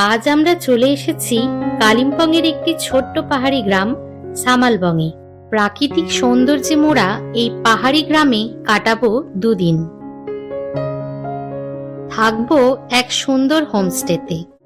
আজ আমরা চলে এসেছি কালিম্পংয়ের একটি ছোট্ট পাহাড়ি গ্রাম সামালবংয়ে প্রাকৃতিক সৌন্দর্যে মোড়া এই পাহাড়ি গ্রামে কাটাবো দুদিন। থাকব এক সুন্দর হোমস্টেতে।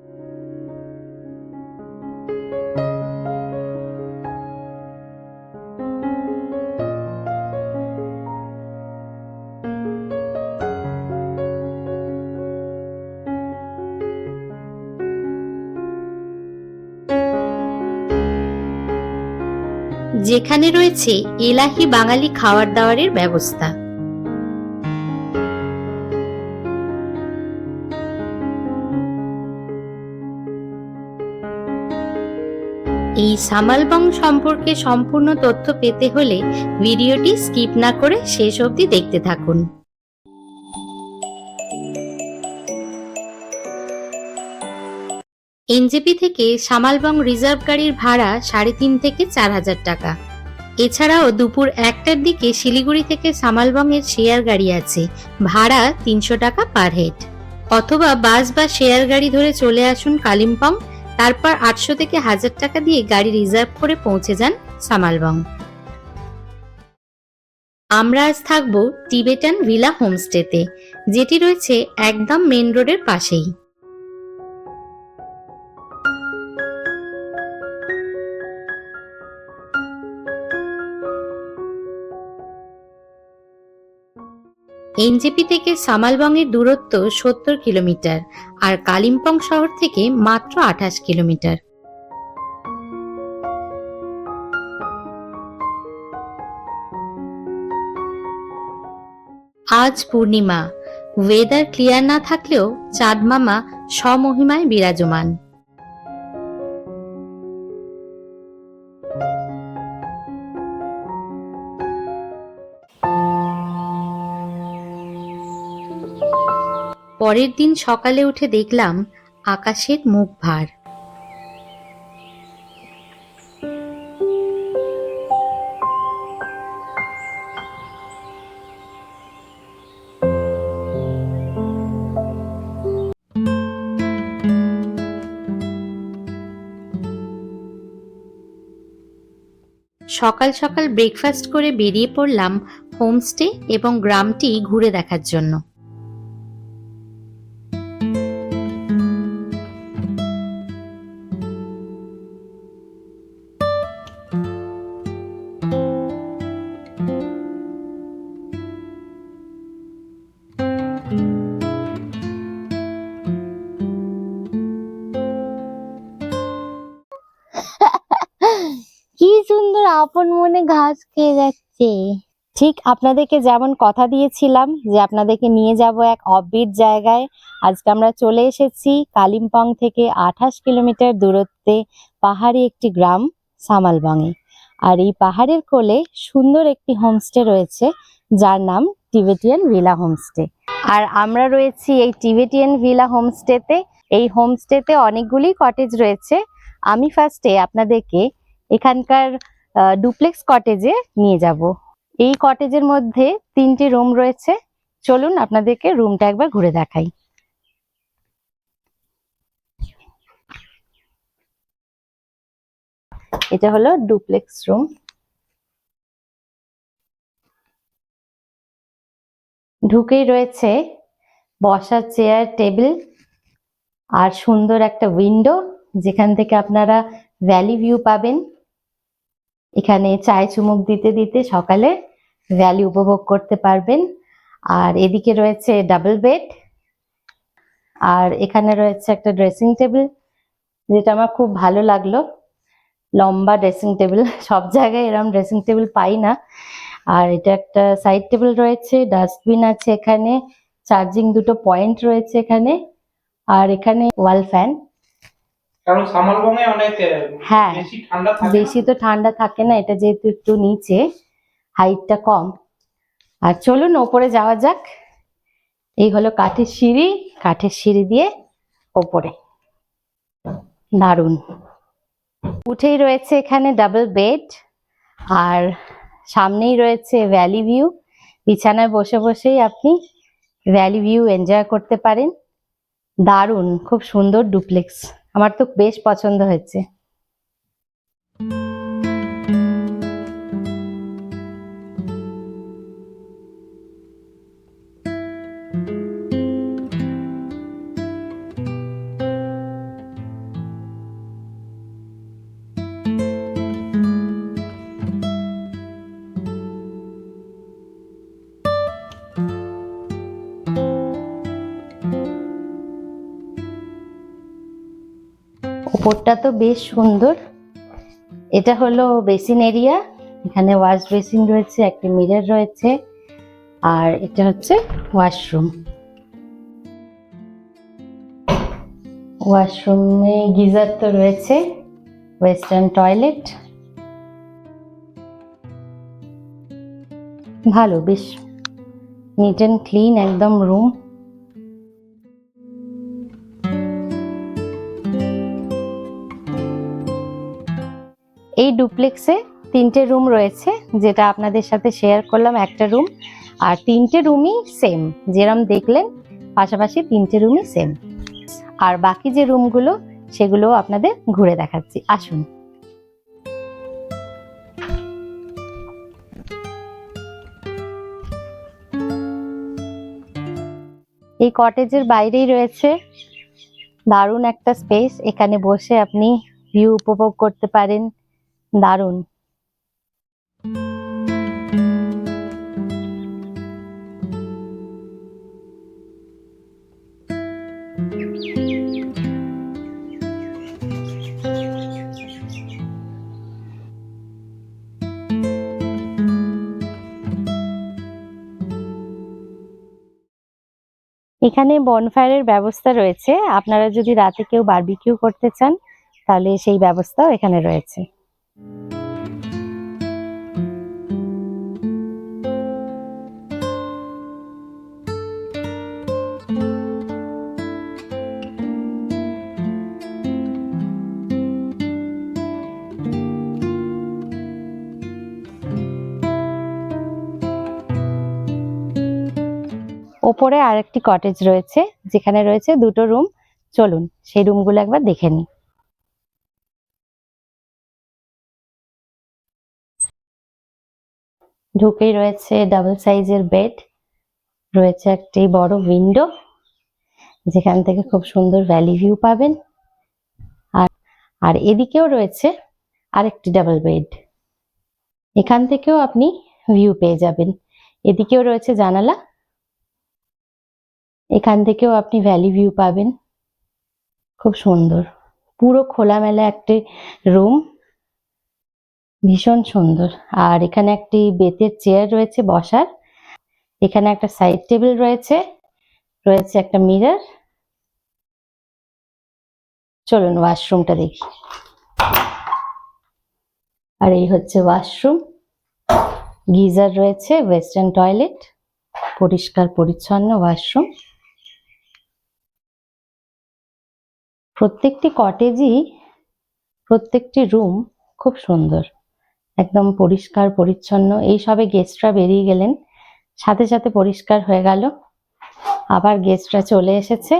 যেখানে রয়েছে এলাহি বাঙালি খাওয়ার দাওয়ারের ব্যবস্থা। এই সামালবং সম্পর্কে সম্পূর্ণ তথ্য পেতে হলে ভিডিওটি স্কিপ না করে শেষ অবধি দেখতে থাকুন। এনজেপি থেকে সামালবং রিজার্ভ গাড়ির ভাড়া সাড়ে তিন থেকে চার হাজার টাকা। এছাড়াও দুপুর একটার দিকে শিলিগুড়ি থেকে সামালবং এর শেয়ার গাড়ি আছে। ভাড়া তিনশো টাকা পার হেড। অথবা বাস বা শেয়ার গাড়ি ধরে চলে আসুন কালিম্পং, তারপর আটশো থেকে হাজার টাকা দিয়ে গাড়ি রিজার্ভ করে পৌঁছে যান সামালবং। আমরা আজ থাকব টিবেটান ভিলা হোমস্টেতে, যেটি রয়েছে একদম মেন রোডের পাশেই। এনজেপি থেকে সামালবংয়ের দূরত্ব সত্তর কিলোমিটার আর কালিম্পং শহর থেকে মাত্র আঠাশ কিলোমিটার। আজ পূর্ণিমা। ওয়েদার ক্লিয়ার না থাকলেও চাঁদ মামা স্বমহিমায় বিরাজমান। পরের দিন সকালে উঠে দেখলাম আকাশের মুখ ভার। সকাল সকাল ব্রেকফাস্ট করে বেরিয়ে পড়লাম হোমস্টে এবং গ্রামটি ঘুরে দেখার জন্য। ঠিক আপনাদেরকে যেমন কথা দিয়েছিলাম যে আপনাদেরকে নিয়ে যাব এক অফবিট জায়গায়। আজকে আমরা চলে এসেছি কালিম্পং থেকে আঠাশ কিলোমিটার দূরত্বে পাহাড়ি একটি গ্রাম সামালবংয়ে আর এই পাহাড়ের কোলে সুন্দর একটি হোমস্টে রয়েছে, যার নাম টিবেটিয়ান ভিলা হোমস্টে আর আমরা রয়েছি এই টিবেটিয়ান ভিলা হোমস্টেতে এই হোমস্টেতে অনেকগুলি কটেজ রয়েছে। আমি ফার্স্টে আপনাদেরকে এখানকার ডুপ্লেক্স কটেজে নিয়ে যাব। এই কটেজের মধ্যে তিনটি রুম রয়েছে। চলুন আপনাদেরকে রুমটা একবার ঘুরে দেখাই। এটা হলো ডুপ্লেক্স রুম ঢুকেই রয়েছে বসার চেয়ার টেবিল আর সুন্দর একটা উইন্ডো যেখান থেকে আপনারা ভ্যালি ভিউ পাবেন। এখানে চায় চুমুক দিতে দিতে সকালে ভ্যালি উপভোগ করতে পারবেন। আর এদিকে রয়েছে ডাবল বেড আর এখানে রয়েছে একটা ড্রেসিং টেবিল যেটা আমার খুব ভালো লাগল। লম্বা ড্রেসিং টেবিল সব জায়গায় এরকম ড্রেসিং টেবিল পাই না। আর এটা একটা সাইড টেবিল রয়েছে ডাস্টবিন আছে এখানে চার্জিং দুটো পয়েন্ট রয়েছে এখানে আর এখানে ওয়াল ফ্যান হ্যাঁ। বেশি তো ঠান্ডা থাকে না এটা যেহেতু একটু নিচে। হাইটটা কম। আর চলুন ওপরে যাওয়া যাক। এই হলো কাঠের সিঁড়ি। কাঠের সিঁড়ি দিয়ে ওপরে। দারুণ। উঠেই রয়েছে এখানে ডাবল বেড আর সামনেই রয়েছে ভ্যালি ভিউ বিছানায় বসে বসেই আপনি ভ্যালি ভিউ এনজয় করতে পারেন। দারুণ, খুব সুন্দর ডুপ্লেক্স আমার তো বেশ পছন্দ হয়েছে। ওপরটা তো বেশ সুন্দর। এটা হলো বেসিন এরিয়া, এখানে ওয়াশ বেসিন রয়েছে, একটা মিরর রয়েছে, আর এটা হচ্ছে ওয়াশরুম। ওয়াশরুমে গিজার তো রয়েছে, ওয়েস্টার্ন টয়লেট। ভালো, বেশ নিট অ্যান্ড ক্লিন একদম রুম এই ডুপ্লেক্সে তিনটে রুম রয়েছে, যেটা আপনাদের সাথে শেয়ার করলাম। একটা রুম আর তিনটে রুমই সেম যেরম দেখলেন, পাশাপাশি তিনটে রুমই সেম আর বাকি যে রুমগুলো সেগুলো আপনাদের ঘুরে দেখাচ্ছি। আসুন। এই কটেজের বাইরেই রয়েছে। দারুণ একটা স্পেস এখানে বসে আপনি ভিউ উপভোগ করতে পারেন। দারুণ। এখানে বনফায়ারের ব্যবস্থা রয়েছে। আপনারা যদি রাতে কেউ বারবিকিউ করতে চান, তাহলে সেই ব্যবস্থাও এখানে রয়েছে। ওপরে আরেকটি কটেজ রয়েছে যেখানে রয়েছে দুটো রুম চলুন সেই রুমগুলো একবার দেখে নিই। ঢুকেই রয়েছে ডাবল সাইজের বেড রয়েছে একটি বড় উইন্ডো যেখান থেকে খুব সুন্দর ভ্যালি ভিউ পাবেন। আর আর এদিকেও রয়েছে আরেকটি ডাবল বেড এখান থেকেও আপনি ভিউ পেয়ে যাবেন। এদিকেও রয়েছে জানালা, এখান থেকেও আপনি ভ্যালি ভিউ পাবেন। খুব সুন্দর, পুরো খোলামেলা একটি রুম ভীষণ সুন্দর। আর এখানে একটি বেতের চেয়ার রয়েছে বসার। এখানে একটা সাইড টেবিল রয়েছে। রয়েছে একটা মিরর। চলুন ওয়াশরুমটা দেখি। আর এই হচ্ছে ওয়াশরুম। গিজার রয়েছে, ওয়েস্টার্ন টয়লেট, পরিষ্কার পরিচ্ছন্ন ওয়াশরুম। প্রত্যেকটি কটেজই, প্রত্যেকটি রুম খুব সুন্দর। একদম পরিষ্কার, পরিচ্ছন্ন। এই সবে গেস্টরা বেরিয়ে গেলেন। সাথে সাথে পরিষ্কার হয়ে গেল। আবার গেস্টরা চলে এসেছে।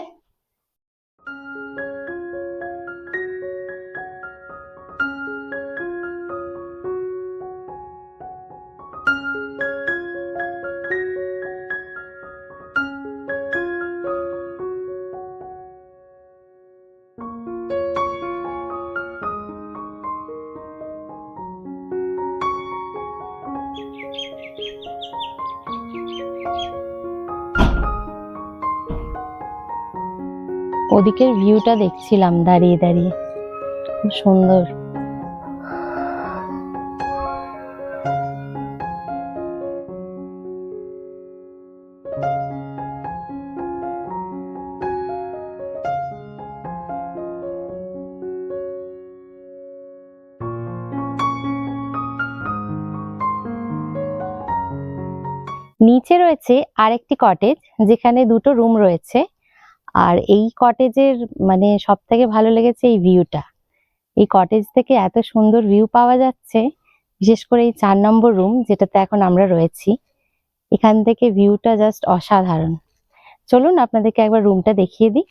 ওদিকের ভিউটা দেখছিলাম দাঁড়িয়ে দাঁড়িয়ে। খুব সুন্দর। নিচে রয়েছে আরেকটি কটেজ যেখানে দুটো রুম রয়েছে। আর এই কটেজের মানে সব থেকে ভালো লেগেছে এই ভিউটা এই কটেজ থেকে এত সুন্দর ভিউ পাওয়া যাচ্ছে, বিশেষ করে এই চার নম্বর রুম যেটাতে এখন আমরা রয়েছি। এখান থেকে ভিউটা জাস্ট অসাধারণ। চলুন আপনাদেরকে একবার রুমটা দেখিয়ে দিই।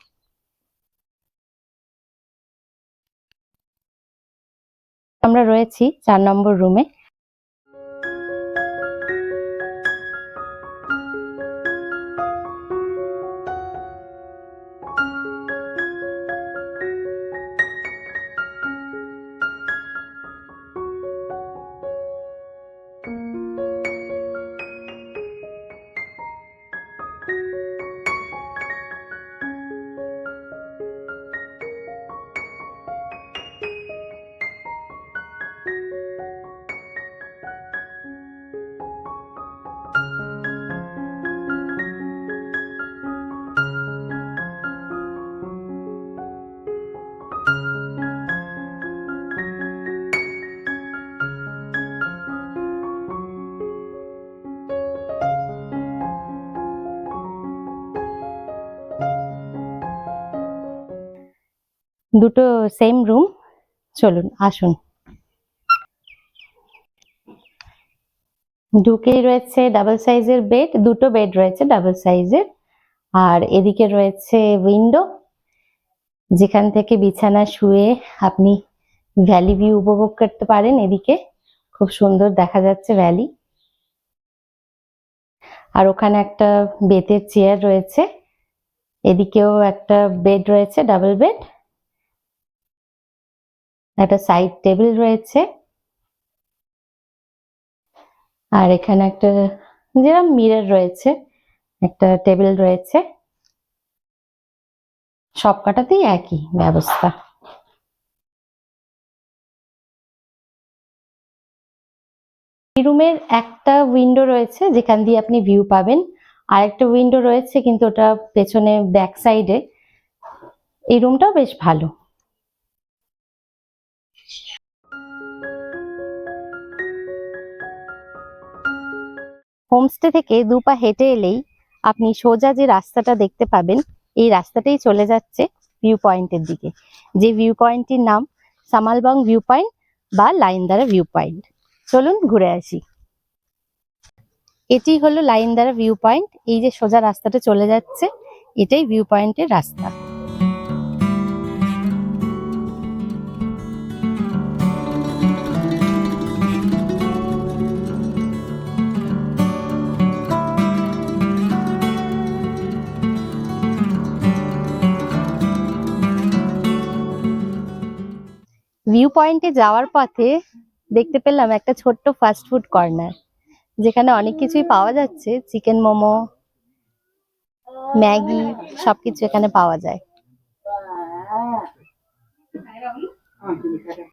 আমরা রয়েছি চার নম্বর রুমে দুটো সেম রুম চলুন, আসুন। ঢুকেই রয়েছে ডাবল সাইজের বেড দুটো বেড রয়েছে ডাবল সাইজের আর এদিকে রয়েছে উইন্ডো যেখান থেকে বিছানা শুয়ে আপনি ভ্যালি ভিউ উপভোগ করতে পারেন এদিকে। খুব সুন্দর দেখা যাচ্ছে ভ্যালি আর ওখানে একটা বেতের চেয়ার রয়েছে। এদিকেও একটা বেড রয়েছে ডাবল বেড একটা সাইড টেবিল রয়েছে। আর এখানে একটা যেরকম মিরর রয়েছে, একটা টেবিল রয়েছে। সব কটাতেই একই ব্যবস্থা। এই রুমের একটা উইন্ডো রয়েছে, যেখান দিয়ে আপনি ভিউ পাবেন। আর একটা উইন্ডো রয়েছে, কিন্তু ওটা পেছনে ব্যাক সাইডে এই রুমটাও বেশ ভালো। হোমস্টে থেকে দু পা হেঁটে এলেই আপনি সোজা যে রাস্তাটা দেখতে পাবেন, এই রাস্তাটাই চলে যাচ্ছে ভিউ পয়েন্টের দিকে। যে ভিউ পয়েন্টটির নাম সামালবং ভিউ পয়েন্ট বা লাইনদারা ভিউ পয়েন্ট চলুন ঘুরে আসি। এটি হলো লাইনদারা ভিউ পয়েন্ট এই যে সোজা রাস্তাটা চলে যাচ্ছে, এটাই ভিউ পয়েন্টের রাস্তা। ভিউ পয়েন্টে যাওয়ার পথে দেখতে পেলাম একটা ছোট্ট ফাস্ট ফুড কর্নার যেখানে অনেক কিছুই পাওয়া যাচ্ছে চিকেন মোমো ম্যাগি সবকিছু এখানে পাওয়া যায়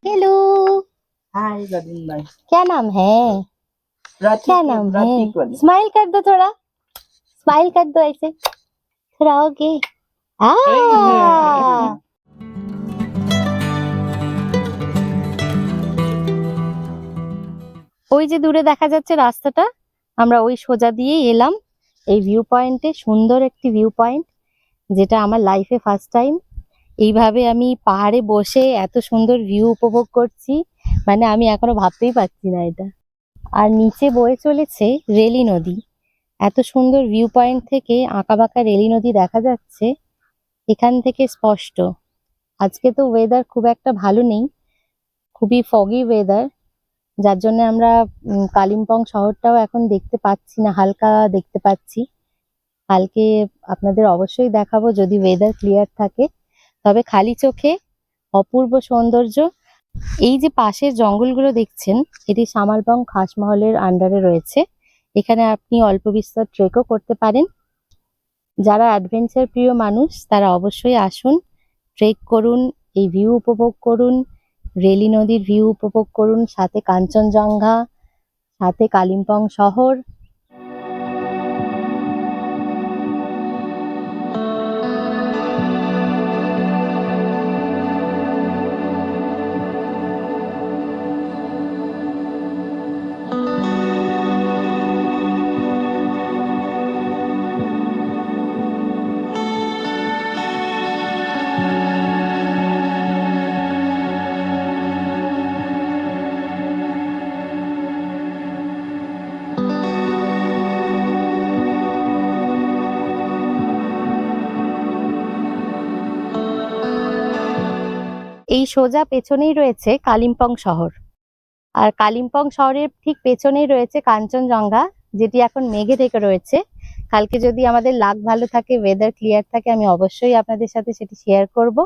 हेलो हाय रविंद्र भाई क्या नाम है राठी क्या नाम है राठी वाली स्माइल कर दो थोड़ा स्माइल कर दो ऐसे थोड़ा ओके आ ওই যে দূরে দেখা যাচ্ছে রাস্তাটা, আমরা ওই সোজা দিয়েই এলাম। এই ভিউ পয়েন্টে সুন্দর একটি ভিউ পয়েন্ট যেটা আমার লাইফে ফার্স্ট টাইম এইভাবে আমি পাহাড়ে বসে এত সুন্দর ভিউ উপভোগ করছি মানে আমি এখনও ভাবতেই পারছি না এটা। আর নিচে বয়ে চলেছে রেলি নদী। এত সুন্দর ভিউ পয়েন্ট থেকে আঁকাবাঁকা রেলি নদী দেখা যাচ্ছে, এখান থেকে স্পষ্ট। আজকে তো ওয়েদার খুব একটা ভালো নেই, খুবই ফগি ওয়েদার যার জন্য আমরা কালিম্পং শহরটাও এখন দেখতে পাচ্ছি না, হালকা দেখতে পাচ্ছি। কালকে আপনাদের অবশ্যই দেখাবো যদি ওয়েদার ক্লিয়ার থাকে। তবে খালি চোখে অপূর্ব সৌন্দর্য। এই যে পাশের জঙ্গলগুলো দেখছেন, এটি সামালবং খাসমহলের আন্ডারে রয়েছে। এখানে আপনি অল্প বিস্তর ট্রেকও করতে পারেন। যারা অ্যাডভেঞ্চার প্রিয় মানুষ, তারা অবশ্যই আসুন ট্রেক করুন, এই ভিউ উপভোগ করুন। রেলি নদীর ভিউ উপভোগ করুন সাথে কাঞ্চনজঙ্ঘা সাথে কালিম্পং শহর। সোজা পেছনেই রয়েছে কালিম্পং শহর। আর কালিম্পং শহরের ঠিক পেছনেই রয়েছে কাঞ্চনজঙ্ঘা, যেটি এখন মেঘে থেকে রয়েছে। কালকে যদি আমাদের লাক ভালো থাকে ওয়েদার ক্লিয়ার থাকে, আমি অবশ্যই আপনাদের সাথে সেটি শেয়ার করব।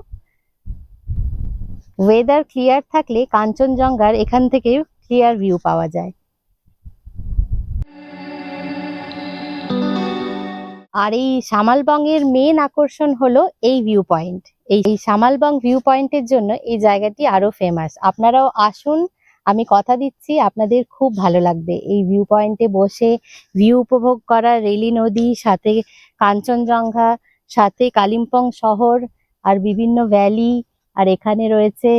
ওয়েদার ক্লিয়ার থাকলে কাঞ্চনজঙ্ঘার এখান থেকে ক্লিয়ার ভিউ পাওয়া যায়। আর এই সামালবঙ্গের মেন আকর্ষণ হলো এই ভিউ পয়েন্ট এই সামালবং ভিউ পয়েন্টের জন্য এই জায়গাটি আরও ফেমাস আপনারাও আসুন, আমি কথা দিচ্ছি, আপনাদের খুব ভালো লাগবে। এই ভিউ পয়েন্টে বসে ভিউ উপভোগ করা রেলি নদী, সাথে কাঞ্চনজঙ্ঘা, সাথে কালিম্পং শহর, আর বিভিন্ন ভ্যালি আর এখানে রয়েছে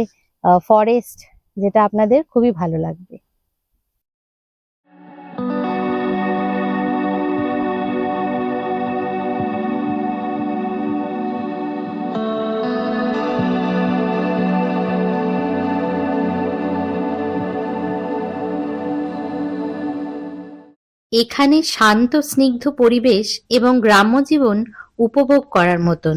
ফরেস্ট যেটা আপনাদের খুবই ভালো লাগবে। এখানে শান্ত, স্নিগ্ধ পরিবেশ এবং গ্রাম্য জীবন উপভোগ করার মতন।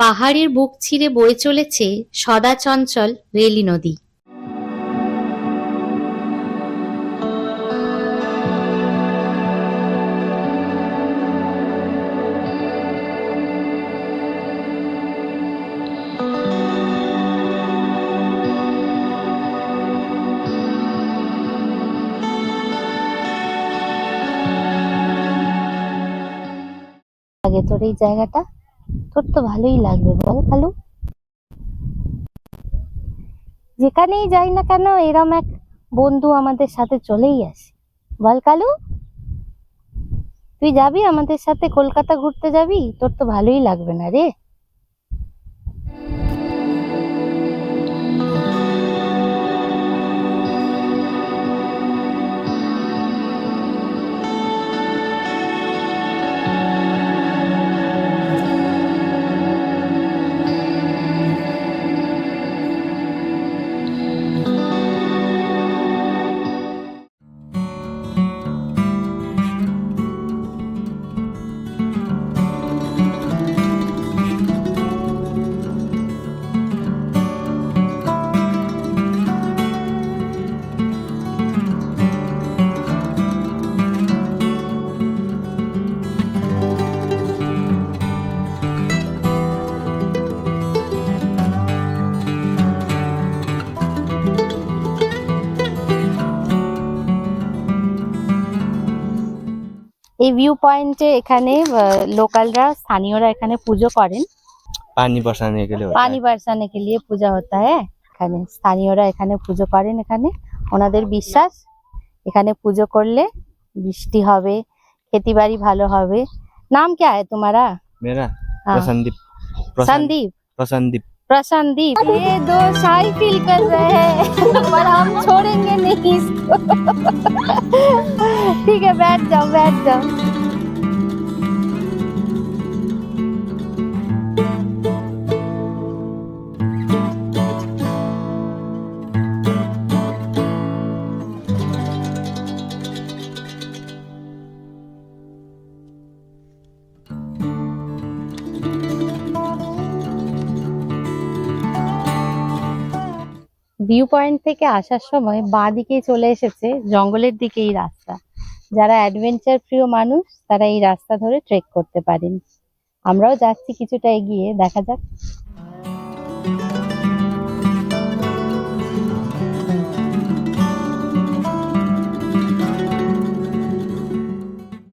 পাহাড়ের বুক ছিঁড়ে বয়ে চলেছে সদাচঞ্চল রেলি নদী তোর এই জায়গাটা। তোর তো ভালোই লাগবে, বল কালু যেখানেই যাই না কেন, এরম এক বন্ধু আমাদের সাথে চলেই আসে। বল কালু। তুই যাবি আমাদের সাথে? কলকাতা ঘুরতে যাবি? তোর তো ভালোই লাগবে না রে। ভিউ পয়েন্টে এখানে লোকালরা স্থানীয়রা এখানে পুজো করেন पानी बरसाने के लिए होता পানি बरसाने के लिए पूजा होता है এখানে স্থানীয়রা এখানে পুজো করেন এখানে ওনাদের বিশ্বাস এখানে পুজো করলে বৃষ্টি হবে খেতি বাড়ি ভালো হবে নাম क्या है तुम्हारा है मेरा हाँ। प्रसंदीप प्रसन्न- संदीप प्रसन्नदीप ये दो शाही फील कर रहे हैं, पर हम छोड़ेंगे नहीं इसको। ठीक है, बैठ जाओ बैठ जाओ। ভিউ পয়েন্ট থেকে আসার সময় বাঁ দিকেই চলে এসেছে জঙ্গলের দিকে এই রাস্তা। যারা অ্যাডভেঞ্চার প্রিয় মানুষ, তারা এই রাস্তা ধরে ট্রেক করতে পারেন। আমরাও যাচ্ছি কিছুটা এগিয়ে, দেখা যাক।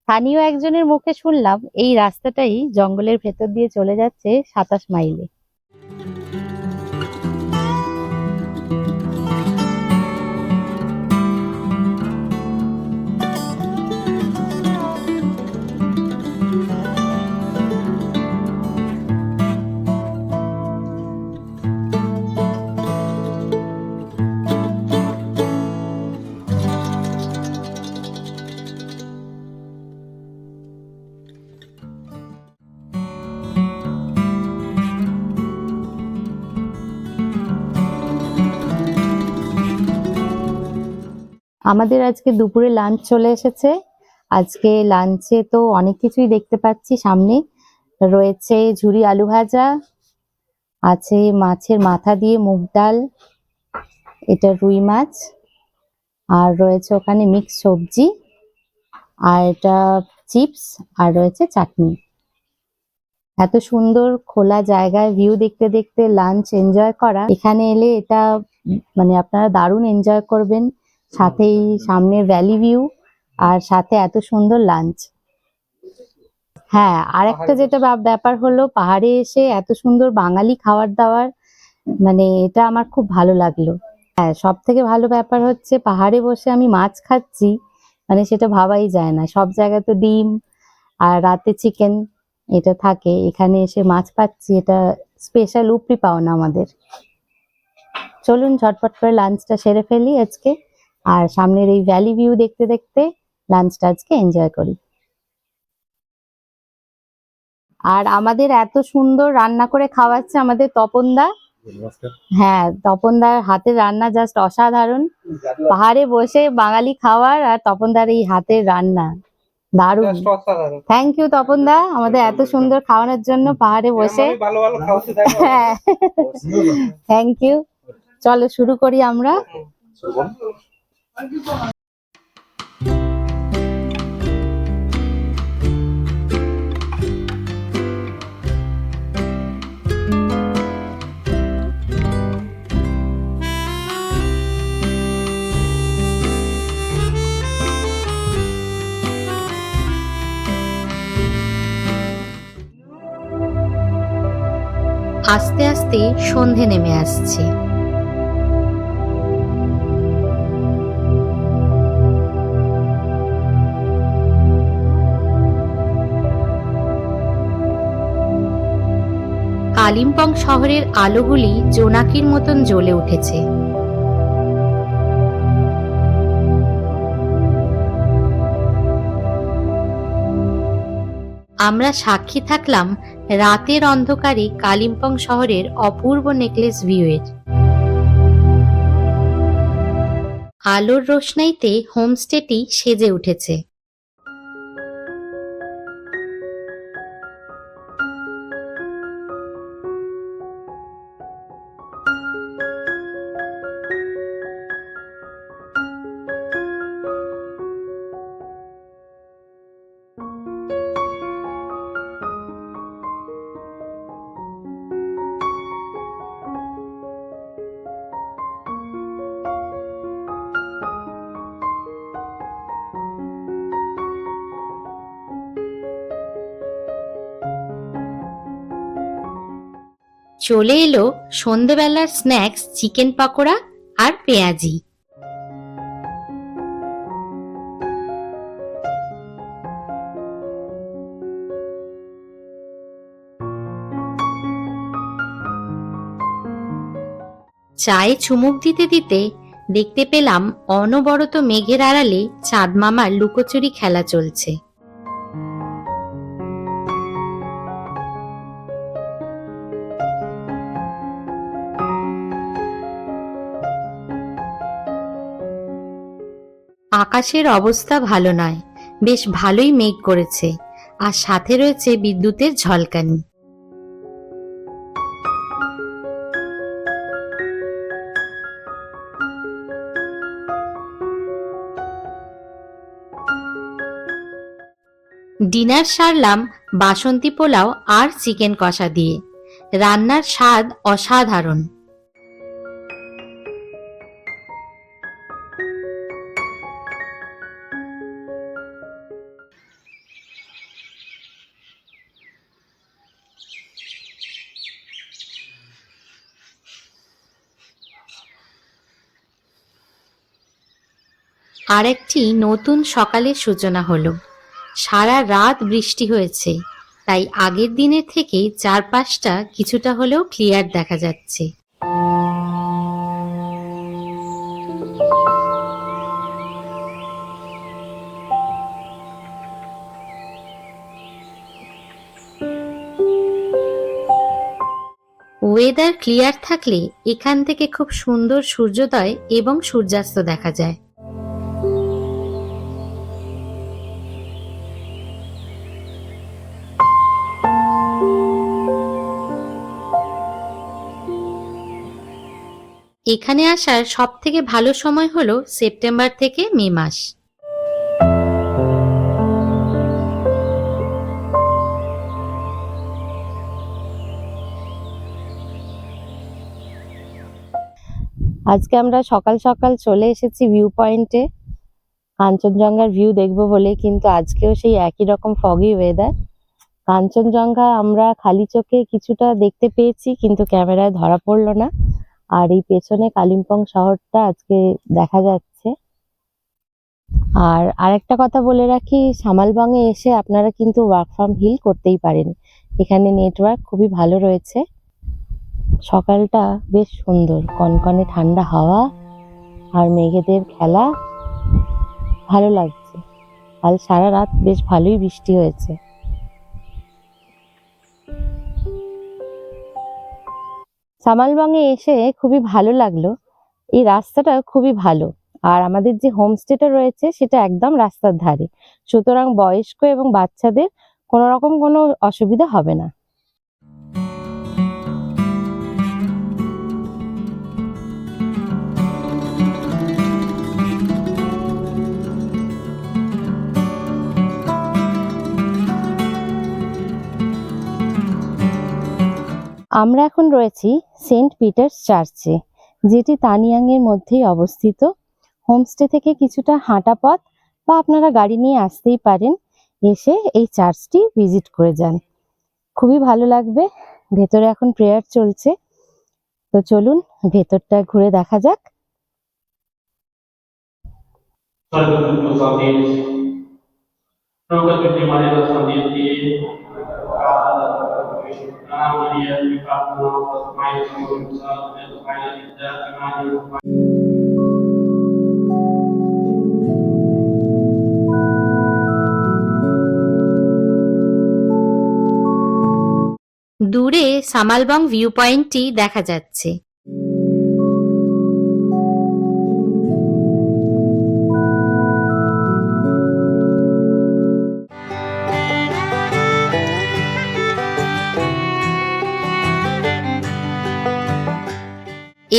স্থানীয় একজনের মুখে শুনলাম, এই রাস্তাটাই জঙ্গলের ভেতর দিয়ে চলে যাচ্ছে সাতাশ মাইলে। আমাদের আজকে দুপুরে লাঞ্চ চলে এসেছে। আজকে লাঞ্চে তো অনেক কিছুই দেখতে পাচ্ছি সামনে। রয়েছে ঝুরি আলু ভাজা, আছে মাছের মাথা দিয়ে মুগ ডাল, এটা রুই মাছ, আর রয়েছে ওখানে মিক্স সবজি, আর এটা চিপস আর রয়েছে চাটনি। এত সুন্দর খোলা জায়গায় ভিউ দেখতে দেখতে লাঞ্চ এনজয় করা। এখানে এলে এটা মানে আপনারা দারুণ এনজয় করবেন। সাথেই সামনে ভ্যালি ভিউ আর সাথে এত সুন্দর লাঞ্চ হ্যাঁ আর একটা যেটা ব্যাপ- ব্যাপার হলো পাহাড়ে এসে এত সুন্দর বাঙালি খাবার দাবার মানে এটা আমার খুব ভালো লাগল। হ্যাঁ সব থেকে ভালো ব্যাপার হচ্ছে পাহাড়ে বসে আমি মাছ খাচ্ছি মানে সেটা ভাবাই যায় না। সব জায়গায় তো ডিম আর রাতে চিকেন এটা থাকে এখানে এসে মাছ পাচ্ছি এটা স্পেশাল উপরি পাওনা আমাদের। চলুন ঝটপট করে লাঞ্চটা সেরে ফেলি আজকে। আর সামনের এই ভ্যালি ভিউ দেখতে দেখতে লাঞ্চটা আজকে এনজয় করি। আর আমাদের এত সুন্দর রান্না করে খাওয়াচ্ছে আমাদের তপনদা। হ্যাঁ তপনদার হাতের রান্না জাস্ট অসাধারণ। পাহাড়ে বসে বাঙালি খাওয়ার আর তপনদার এই হাতের রান্না। দারুণ। থ্যাংক ইউ তপনদা। আমাদের এত সুন্দর খাওয়ানোর জন্য পাহাড়ে বসে। হ্যাঁ। থ্যাংক ইউ চলো শুরু করি আমরা। আস্তে আস্তে সন্ধে নেমে আসছে। কালিম্পং শহরের আলোগুলি জোনাকির মতন জ্বলে উঠেছে। আমরা সাক্ষী থাকলাম রাতের অন্ধকারে কালিম্পং শহরের অপূর্ব নেকলেস ভিউয়ের। আলোর রোশনাইতে হোমস্টেটি সেজে উঠেছে। চলে এলো সন্ধেবেলার স্ন্যাক্স চিকেন পকোড়া আর পেঁয়াজি। চায়ে চুমুক দিতে দিতে দেখতে পেলাম অনবরত মেঘের আড়ালে চাঁদ মামার লুকোচুরি খেলা চলছে। আকাশের অবস্থা ভালো নয়। বেশ ভালোই মেঘ করেছে। আর সাথে রয়েছে বিদ্যুতের ঝলকানি। ডিনার সারলাম বাসন্তী পোলাও আর চিকেন কষা দিয়ে। রান্নার স্বাদ অসাধারণ। আরেকটি নতুন সকালের সূচনা হলো। সারা রাত বৃষ্টি হয়েছে, তাই আগের দিনের থেকে চারপাশটা কিছুটা হলেও ক্লিয়ার দেখা যাচ্ছে। ওয়েদার ক্লিয়ার থাকলে এখান থেকে খুব সুন্দর সূর্যোদয় এবং সূর্যাস্ত দেখা যায়। এখানে আসার সব থেকে ভালো সময় হলো সেপ্টেম্বর থেকে মে মাস। আজকে আমরা সকাল সকাল চলে এসেছি ভিউ পয়েন্টে কাঞ্চনজঙ্ঘার ভিউ দেখব বলে, কিন্তু আজকেও সেই একই রকম ফগি ওয়েদার কাঞ্চনজঙ্ঘা আমরা খালি চোখে কিছুটা দেখতে পেয়েছি, কিন্তু ক্যামেরায় ধরা পড়ল না। আর এই পেছনে কালিম্পং শহরটা আজকে দেখা যাচ্ছে। আর আরেকটা কথা বলে রাখি সামালবঙ্গে এসে আপনারা কিন্তু ওয়ার্ক ফ্রম হিল করতেই পারেন। এখানে নেটওয়ার্ক খুবই ভালো রয়েছে। সকালটা বেশ সুন্দর, কনকনে ঠান্ডা হাওয়া আর মেঘেদের খেলা ভালো লাগছে। কাল সারা রাত বেশ ভালোই বৃষ্টি হয়েছে। সামালবঙ্গে এসে খুবই ভালো লাগল। এই রাস্তাটা খুবই ভালো। আর আমাদের যে হোমস্টেটা রয়েছে, সেটা একদম রাস্তার ধারে। সুতরাং বয়স্ক এবং বাচ্চাদের কোনো রকম কোনো অসুবিধা হবে না। আমরা এখন রয়েছি সেন্ট পিটার্স চার্চে, যেটি তানিয়াং এর মধ্যেই অবস্থিত। হোমস্টে থেকে কিছুটা হাঁটা পথ বা আপনারা গাড়ি নিয়ে আসতেই পারেন, এসে এই চার্চটি ভিজিট করে যান। খুবই ভালো লাগবে, ভেতরে এখন প্রেয়ার চলছে। তো চলুন, ভেতরটা ঘুরে দেখা যাক। Deus. Roga per দূরে সামালবং ভিউ পয়েন্টটি দেখা যাচ্ছে।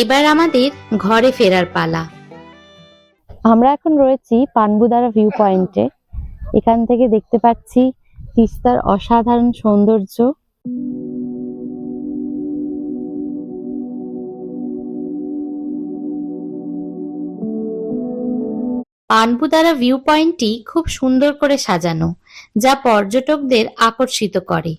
এবার আমাদের ঘরে ফেরার পালা। আমরা এখন রয়েছি পানবুদারা ভিউ পয়েন্টে এখান থেকে দেখতে পাচ্ছি তিস্তার অসাধারণ সৌন্দর্য। পানবুদারা ভিউ পয়েন্টটি খুব সুন্দর করে সাজানো যা পর্যটকদের আকর্ষিত করে।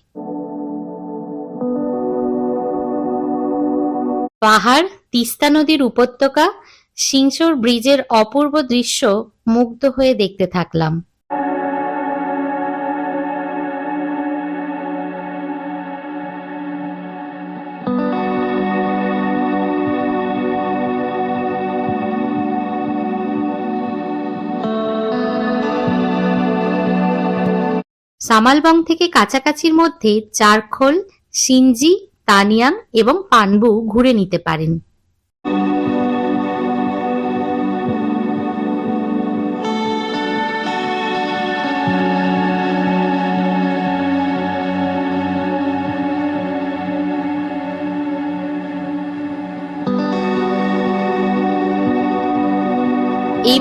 পাহাড় তিস্তা নদীর উপত্যকা সিংসোর ব্রিজের অপূর্ব দৃশ্য মুগ্ধ হয়ে দেখতে থাকলাম। সামালবং থেকে কাছাকাছির মধ্যে চারখোল, সিনজি, তানিয়াং এবং পানবু ঘুরে নিতে পারেন।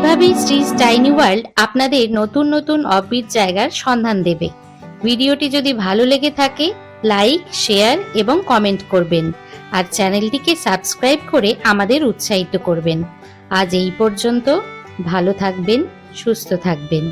এইভাবেই শ্রী টাইনি ওয়ার্ল্ড আপনাদের নতুন নতুন অফবিট জায়গার সন্ধান দেবে। ভিডিওটি যদি ভালো লেগে থাকে, লাইক, শেয়ার এবং কমেন্ট করবেন। আর চ্যানেলটিকে সাবস্ক্রাইব করে আমাদের উৎসাহিত করবেন। আজ এই পর্যন্ত ভালো থাকবেন, সুস্থ থাকবেন।